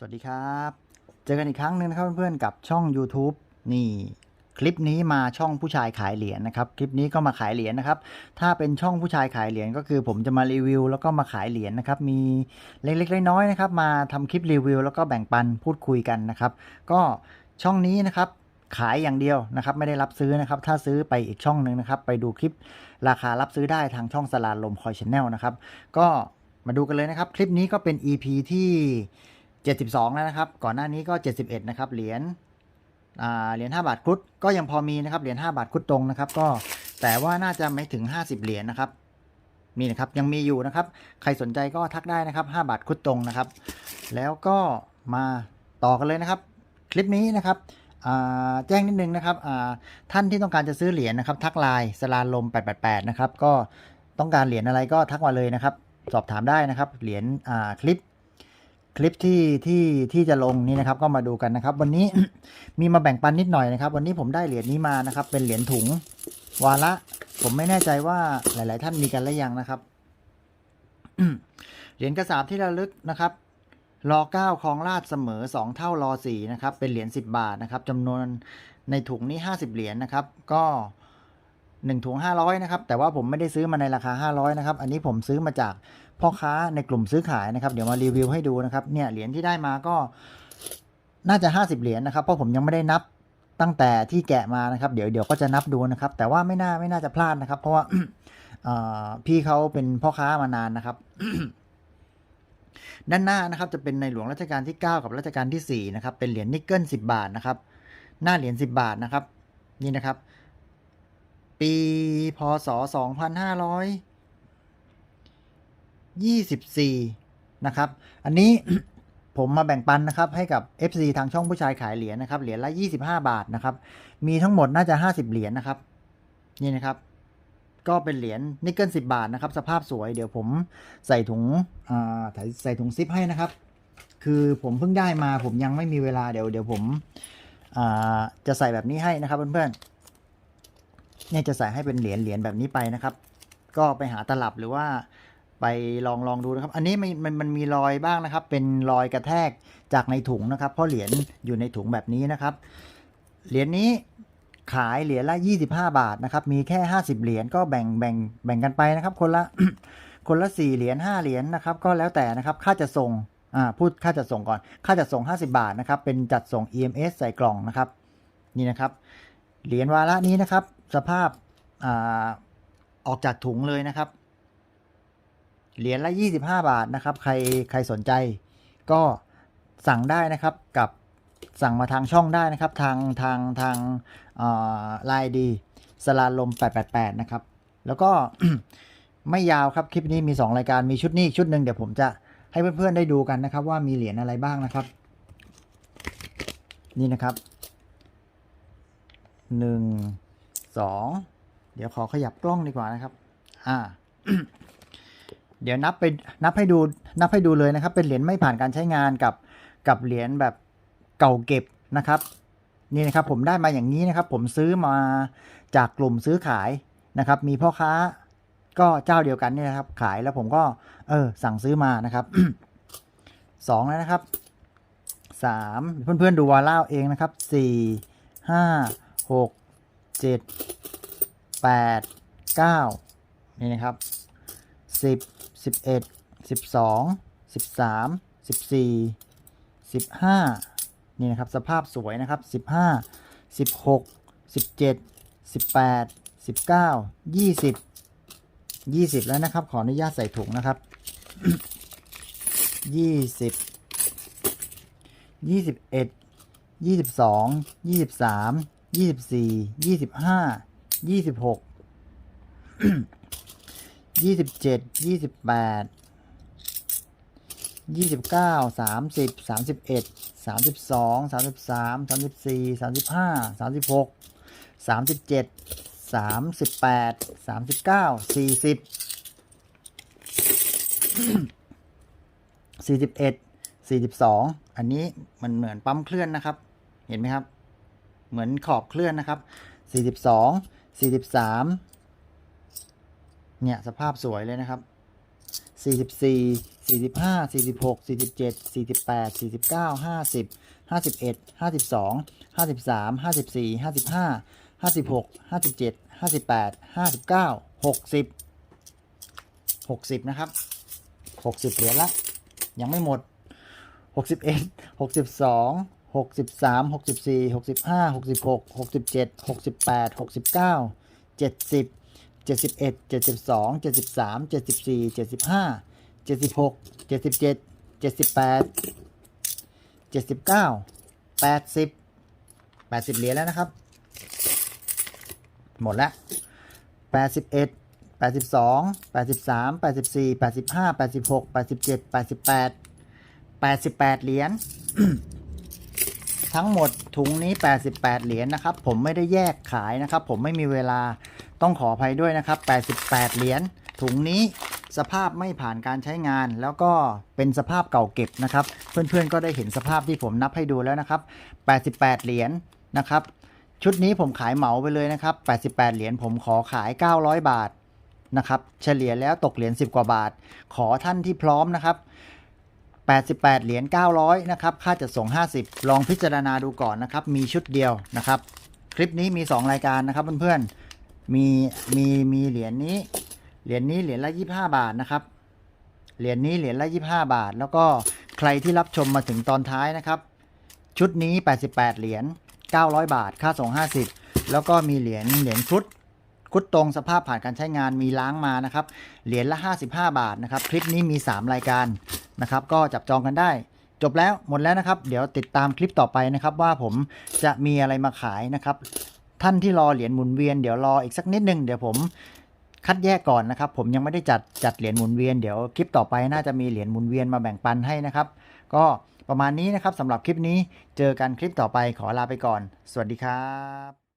สวัสดีครับ เจอกันอีกครั้งหนึ่งนะครับเพื่อนๆกับช่อง YouTube นี่คลิปนี้มาช่องผู้ชายขายเหรียญนะครับ คลิปนี้ก็มาขายเหรียญนะครับ ถ้าเป็นช่องผู้ชายขายเหรียญก็คือผมจะมารีวิว แล้วก็มาขายเหรียญนะครับ มีเล็กๆน้อยๆนะครับ มาทำคลิปรีวิว แล้วก็แบ่งปันพูดคุยกันนะครับ ก็ช่องนี้นะครับขายอย่างเดียวนะครับ ไม่ได้รับซื้อนะครับ ถ้าซื้อไปอีกช่องหนึ่งนะครับ ไปดูคลิปราคารับซื้อได้ทางช่องสลาลมคอยชแนลนะครับ ก็มาดูกันเลยนะครับ คลิปนี้ก็เป็น EP ที่ 72 แล้วนะครับ ก่อนหน้านี้ก็ 71 นะครับ เหรียญเหรียญ 5 บาทครุฑก็ยังพอมีนะครับ เหรียญ 5 บาทครุฑตรงนะครับ ก็แต่ว่าน่าจะไม่ถึง 50 เหรียญนะครับมีนะครับยังมีอยู่นะครับ ใครสนใจก็ทักได้นะครับ 5 บาทครุฑตรงนะครับ แล้วก็มาต่อกันเลยนะครับ คลิปนี้นะครับแจ้งนิดนึงนะครับท่านที่ต้องการจะซื้อเหรียญนะครับ ทักไลน์สลาลม 888 นะครับ ก็ต้องการเหรียญอะไรก็ทักมาเลยนะครับ สอบถามได้นะครับ เหรียญคลิป คลิปที่ที่ที่จะลงนี่นะครับ ก็มาดูกันนะครับ วันนี้มีมาแบ่งปันนิดหน่อยนะครับ วันนี้ผมได้เหรียญนี้มานะครับ เป็นเหรียญถุงวาระผมไม่แน่ใจว่าหลาย ๆ ท่านมีกันหรือยังนะครับเหรียญกระสาบที่ระลึกนะครับรอเก้าคลองลาดเสมอ 2 เท่ารอสีนะครับเป็นเหรียญ10 บาทนะครับจำนวนในถุงนี้ 50 เหรียญนะครับ ก็ 1ถุง500นะครับแต่ว่าผมไม่ได้ซื้อมาในราคา 500นะครับอันนี้ผมซื้อมาจากพ่อค้าในกลุ่มซื้อขายนะครับเดี๋ยวมารีวิวให้ดูนะครับเนี่ยเหรียญที่ได้มาก็น่าจะ 50 เหรียญนะครับเพราะผมยังไม่ได้นับตั้งแต่ที่แกะมานะครับ เดี๋ยวเดี๋ยวก็จะนับดูนะครับ แต่ว่าไม่น่าไม่น่าจะพลาดนะครับ เพราะว่าพี่เขาเป็นพ่อค้ามานานนะครับ ด้านหน้านะครับ จะเป็นในหลวงรัชกาลที่ 9 กับรัชกาลที่4นะครับเป็นเหรียญนิกเกิล10 บาทนะครับ หน้าเหรียญ10 บาทนะครับ นี่นะครับ ปี พศ 2524 นะครับ อันนี้ ผมมาแบ่งปันนะครับ ให้กับ FC ทางช่องผู้ชายขายเหรียญนะครับ เหรียญละ 25 บาทนะครับ มีทั้งหมดน่าจะ 50 เหรียญนะครับ นี่นะครับ ก็เป็นเหรียญนิกเกิล10 บาทนะครับ สภาพสวย เดี๋ยวผมใส่ถุงใส่ถุงซิปให้นะครับ คือผมเพิ่งได้มาผมยังไม่มีเวลาเดี๋ยวเดี๋ยวผมจะใส่แบบนี้ให้นะครับเพื่อนๆ เนี่ยจะใส่ให้เป็นเหรียญเหรียญแบบนี้ไปนะครับ ก็ไปหาตลับหรือว่าไปลองลองดูนะครับ อันนี้มันมันมันมีรอยบ้างนะครับ เป็นรอยกระแทกจากในถุงนะครับ เพราะเหรียญอยู่ในถุงแบบนี้นะครับ เหรียญนี้ขายเหรียญละ 25 บาทนะครับ มีแค่ 50 เหรียญก็แบ่งแบ่งแบ่งกันไปนะครับ คนละคนละ 4 เหรียญ 5 เหรียญนะครับ ก็แล้วแต่นะครับ ค่าจะส่ง อ่า พูดค่าจัดส่งก่อน ค่าจัดส่ง 50 บาทนะครับ เป็นจัดส่ง EMS ใส่กล่องนะครับ นี่นะครับ เหรียญวาระนี้นะครับ สภาพอ่าออกจากถุงเลยนะครับ เหรียญละ 25 บาทนะครับ ใครใครสนใจ ก็สั่งได้นะครับกับสั่งมาทางช่องได้นะครับ ทางทางทางไลน์ดีสลาลม 888 นะครับ แล้วก็ไม่ยาวครับ คลิปนี้มี 2 รายการมีชุดนี้อีกชุดหนึ่งเดี๋ยวผมจะให้เพื่อนๆได้ดูกันนะครับ ว่ามีเหรียญอะไรบ้างนะครับ นี่นะครับห นึ่งสองเดี๋ยวขอขยับกล้องดีกว่านะครับ อ่า เดี๋ยวนับไปนับให้ดูนับให้ดูเลยนะครับ เป็นเหรียญไม่ผ่านการใช้งานกับกับเหรียญแบบเก่าเก็บนะครับ นี่นะครับผมได้มาอย่างนี้นะครับ ผมซื้อมาจากกลุ่มซื้อขายนะครับ มีพ่อค้าก็เจ้าเดียวกันนี่นะครับ ขายแล้วผมก็ เออ สั่งซื้อมานะครับสองแล้วนะครับสามเพื่อนๆดูวาล่าเองนะครับสี่ห้าหกเจ็ด แปดเก้านี่นะครับสิบสิบเอ็ดสิบสองสิบสามสิบสี่สิบห้านี่นะครับสภาพสวยนะครับสิบห้าสิบหกสิบเจ็ดสิบแปดสิบเก้ายี่สิบยี่สิบแล้วนะครับ ขออนุญาตใส่ถุงนะครับยี่สิบยี่สิบเอ็ด ยี่สิบสองยี่สิบสามยี่สิบสี่ยี่สิบห้ายี่สิบหกยี่สิบเจ็ดยี่สิบแปดยี่สิบเก้าสามสิบสามสิบเอ็ดสามสิบสองสามสิบสามสามสิบสี่สามสิบห้าสามสิบหกสามสิบเจ็ดสามสิบแปดสามสิบเก้าสี่สิบสี่สิบเอ็ดสี่สิบสองอันนี้มันเหมือนปั๊มเคลื่อนนะครับ เห็นไหมครับ เหมือนขอบเคลื่อนนะครับสี่สิบสอง สี่สิบสามเนี่ยสภาพสวยเลยนะครับสี่สิบสี่สี่สิบห้าสี่สิบหกสี่สิบเจ็ดสี่สิบแปดสี่สิบเก้าห้าสิบห้าสิบเอ็ดห้าสิบสองห้าสิบสามห้าสิบสี่ห้าสิบห้าห้าสิบหกห้าสิบเจ็ดห้าสิบแปดห้าสิบเก้าหกสิบหกสิบนะครับหกสิบเหรียญละ ยังไม่หมดหกสิบเอ็ดหกสิบสอง หกสิบสามหกสิบสี่หกสิบห้าหกสิบหกหกสิบเจ็ดหกสิบแปดหกสิบเก้าเจ็ดสิบเจ็ดสิบเอ็ดเจ็ดสิบสองเจ็ดสิบสามเจ็ดสิบสี่เจ็ดสิบห้าเจ็ดสิบหกเจ็ดสิบเจ็ดเจ็ดสิบแปดเจ็ดสิบเก้าแปดสิบแปดสิบเหรียญแล้วนะครับ หมดแล้วแปดสิบเอ็ดแปดสิบสองแปดสิบสามแปดสิบสี่แปดสิบห้าแปดสิบหกแปดสิบเจ็ดแปดสิบแปดแปดสิบแปดเหรียญ ทั้งหมดถุงนี้ 88 เหรียญนะครับ ผมไม่ได้แยกขายนะครับ ผมไม่มีเวลาต้องขออภัยด้วยนะครับ 88 เหรียญถุงนี้สภาพไม่ผ่านการใช้งาน แล้วก็เป็นสภาพเก่าเก็บนะครับ เพื่อนๆก็ได้เห็นสภาพที่ผมนับให้ดูแล้วนะครับ 88 เหรียญนะครับ ชุดนี้ผมขายเหมาไปเลยนะครับ 88 เหรียญผมขอขาย 900 บาทนะครับ เฉลี่ยแล้วตกเหรียญ10 กว่าบาท ขอท่านที่พร้อมนะครับ 88 เหรียญ 900 นะครับ ค่าจัดส่ง 50 ลองพิจารณาดูก่อนนะครับ มีชุดเดียวนะครับ คลิปนี้มี 2 รายการนะครับเพื่อนๆ มี มี มีเหรียญนี้ เหรียญนี้เหรียญละ 25 บาทนะครับ เหรียญนี้เหรียญละ 25 บาท แล้วก็ใครที่รับชมมาถึงตอนท้ายนะครับ ชุดนี้ 88 เหรียญ 900 บาท ค่าส่ง 50 แล้วก็มีเหรียญ เหรียญครุฑครุฑตรงสภาพผ่านการใช้งานมีล้างมานะครับ เหรียญละ 55 บาทนะครับ คลิปนี้มี 3 รายการ นะครับ ก็จับจองกันได้ จบแล้วหมดแล้วนะครับ เดี๋ยวติดตามคลิปต่อไปนะครับ ว่าผมจะมีอะไรมาขายนะครับ ท่านที่รอเหรียญหมุนเวียนเดี๋ยวรออีกสักนิดนึงเดี๋ยวผมคัดแยกก่อนนะครับ ผมยังไม่ได้จัดจัดเหรียญหมุนเวียนเดี๋ยวคลิปต่อไปน่าจะมีเหรียญหมุนเวียนมาแบ่งปันให้นะครับ ก็ประมาณนี้นะครับสำหรับคลิปนี้เจอกันคลิปต่อไปขอลาไปก่อน สวัสดีครับ